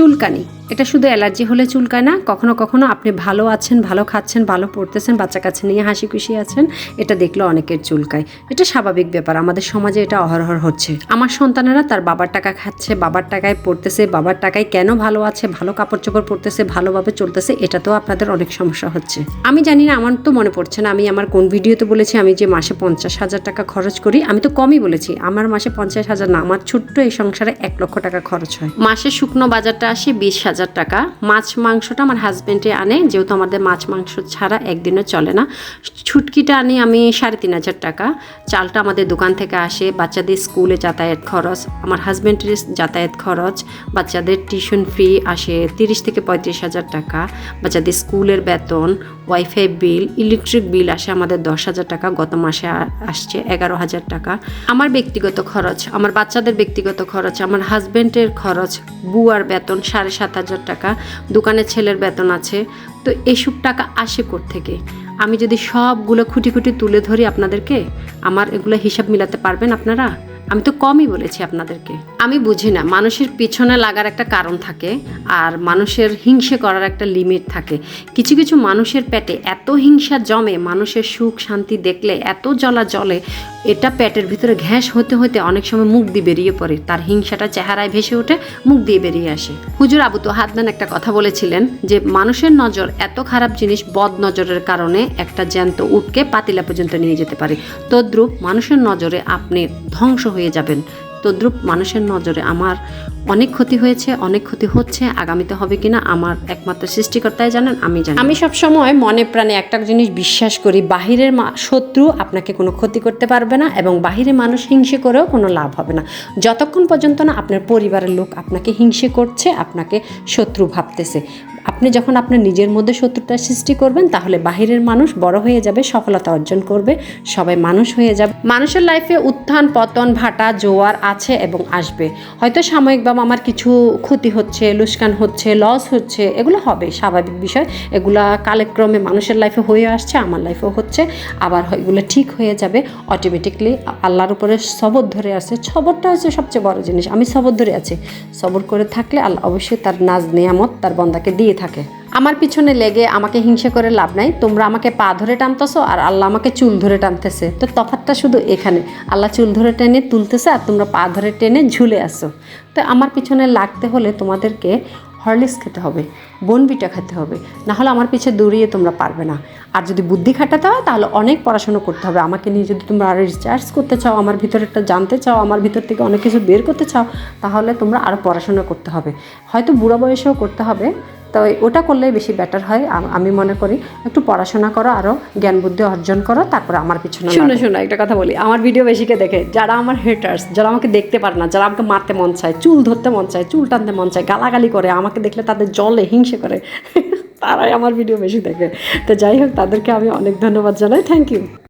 চুলকানি। এটা শুধু অ্যালার্জি হলে চুলকায় না, কখনো কখনো আপনি ভালো আছেন, ভালো খাচ্ছেন, ভালো পড়তেছেন বাচ্চা কাছে নিয়ে হাসি খুশি আছেন, এটা দেখলে অনেকের চুলকায়। এটা স্বাভাবিক ব্যাপার, আমাদের সমাজে এটা অহরহর হচ্ছে। আমার সন্তানেরা তার বাবার টাকা খাচ্ছে, বাবার টাকায় পড়তেছে, বাবার টাকায় কেন ভালো আছে, ভালো কাপড় চোপড় পরতেছে ভালোভাবে চলতেছে, এটা তো আপনাদের অনেক সমস্যা হচ্ছে। আমি জানি না, আমার তো মনে পড়ছে না, আমি আমার কোন ভিডিওতে বলেছি আমি যে মাসে পঞ্চাশ হাজার টাকা খরচ করি, আমি তো কমই বলেছি, আমার মাসে পঞ্চাশ হাজার না, আমার ছোট্ট এই সংসারে এক লক্ষ টাকা খরচ হয়। মাসে শুকনো বাজারটা আসে বিশ হাজার। টাকা। মাছ মাংসটা আমার হাজব্যান্ডে আনে, যেহেতু আমাদের মাছ মাংস ছাড়া একদিনও চলে না। ছুটকিটা আনি আমি সাড়ে তিন হাজার টাকা। চালটা আমাদের দোকান থেকে আসে, বাচ্চাদের স্কুলে যাতায়াত খরচ। আমার হাজব্যান্ডের যাতায়াত খরচ, বাচ্চাদের টিউশন ফি আসে তিরিশ থেকে পঁয়ত্রিশ হাজার টাকা। বাচ্চাদের স্কুলের বেতন ওয়াইফাই বিল ইলেকট্রিক বিল আসে আমাদের দশ হাজার টাকা। গত মাসে আসছে এগারো হাজার টাকা। আমার ব্যক্তিগত খরচ, আমার বাচ্চাদের ব্যক্তিগত খরচ, আমার হাজব্যান্ডের খরচ, বুয়ার বেতন সাড়ে সাত হাজার টাকা, দোকানের ছেলের বেতন আছে। তো এসব টাকা আসে থেকে আমি যদি সবগুলো খুঁটি খুঁটি তুলে ধরি আপনাদেরকে, আমার এগুলো হিসাব মিলাতে পারবেন আপনারা? আমি তো কমই বলেছি আপনাদেরকে। আমি বুঝি না, মানুষের পিছনে লাগার একটা কারণ থাকে, আর মানুষের হিংসে করার একটা লিমিট থাকে। কিছু কিছু মানুষের পেটে এত হিংসা জমে, মানুষের সুখ শান্তি দেখলে, এত জ্বলা জ্বলে এটা প্যাটের ভিতরে ঘ্যাস হতে হতে অনেক সময় মুখ দিয়ে বেরিয়ে পড়ে। তার হিংসাটা চেহারায় ভেসে ওঠে, মুখ দিয়ে বেরিয়ে আসে। হুজুর আবু তো হাতদান একটা কথা বলেছিলেন যে, মানুষের নজর এত খারাপ জিনিস বদ নজরের কারণে একটা জ্যান্ত উটকে পাতিলা পর্যন্ত নিয়ে যেতে পারে। তদ্রুপ মানুষের নজরে আপনি ধ্বংস হয়ে যাবেন। তদ্রূপ মানুষের নজরে আমার অনেক ক্ষতি হয়েছে, অনেক ক্ষতি হচ্ছে, আগামীতে হবে কিনা আমার একমাত্র সৃষ্টিকর্তাই জানেন, আমি জানি। আমি সব সময় মনে প্রাণে একটা জিনিস বিশ্বাস করি, বাহিরের শত্রু আপনাকে কোনো ক্ষতি করতে পারবে না এবং বাহিরে মানুষ হিংসে করেও কোনো লাভ হবে না। যতক্ষণ পর্যন্ত না আপনার পরিবারের লোক আপনাকে হিংসে করছে, আপনাকে শত্রু ভাবতেছে। আপনি যখন আপনার নিজের মধ্যে শত্রুতা সৃষ্টি করবেন, তাহলে বাহিরের মানুষ বড় হয়ে যাবে, সফলতা অর্জন করবে, সবাই মানুষ হয়ে যাবে। মানুষের লাইফে উত্থান, পতন, ভাটা, জোয়ার আছে এবং আসবে। হয়তো সাময়িকভাবে আমার কিছু ক্ষতি হচ্ছে, লুস্কান হচ্ছে লস হচ্ছে, এগুলো হবে, স্বাভাবিক বিষয়। এগুলা কালেক্রমে মানুষের লাইফে হয়ে আসছে, আমার লাইফেও হচ্ছে, আবার এগুলো ঠিক হয়ে যাবে। অটোমেটিকলি আল্লাহর উপরে সবর ধরে আছে সবরটা হচ্ছে সবচেয়ে বড় জিনিস। আমি সবর ধরে আছি। সবর করে থাকলে আল্লাহ অবশ্যই তার নাজ নিয়ামত তার বন্দাকে দিয়ে থাকে। আমার পিছনে লেগে আমাকে হিংসা করে লাভ নাই। তোমরা আমাকে পা ধরে টানতেছো আর আল্লাহ আমাকে চুল ধরে টানতেছে। তো তফাৎটা শুধু এখানে। আল্লাহ চুল ধরে টেনে তুলতেছে আর তোমরা পা ধরে টেনে ঝুলে আসো তো আমার পিছনে লাগতে হলে তোমাদেরকে হরলিক্স খেতে হবে বনবিটা খেতে হবে। না হলে আমার পিছে দৌড়িয়ে তোমরা পারবে না। আর যদি বুদ্ধি খাটাতে হয় তাহলে অনেক পড়াশোনা করতে হবে। আমাকে নিয়ে যদি তোমরা আরও রিচার্জ করতে চাও, আমার ভিতরেরটা জানতে চাও, আমার ভিতর থেকে অনেক কিছু বের করতে চাও, তাহলে তোমরা আরও পড়াশোনা করতে হবে। হয়তো বুড়ো বয়সেও করতে হবে তো ওটা করলে বেশি বেটার হয়। আমি মনে করি একটু পড়াশোনা করো আরও জ্ঞান বুদ্ধি অর্জন করো তারপরে আমার পিছনে শোনো শোনো একটা কথা বলি। আমার ভিডিও বেশিকে দেখে? যারা আমার হেটার্স যারা আমাকে দেখতে পারে না যারা আমাকে মারতে মন চায় চুল ধরতে মন চায় চুল টানতে মন চায় গালাগালি করে আমাকে দেখলে তাদের জলে হিংসে করে তারাই আমার ভিডিও বেশি দেখে। তো যাই হোক তাদেরকে আমি অনেক ধন্যবাদ জানাই। Thank you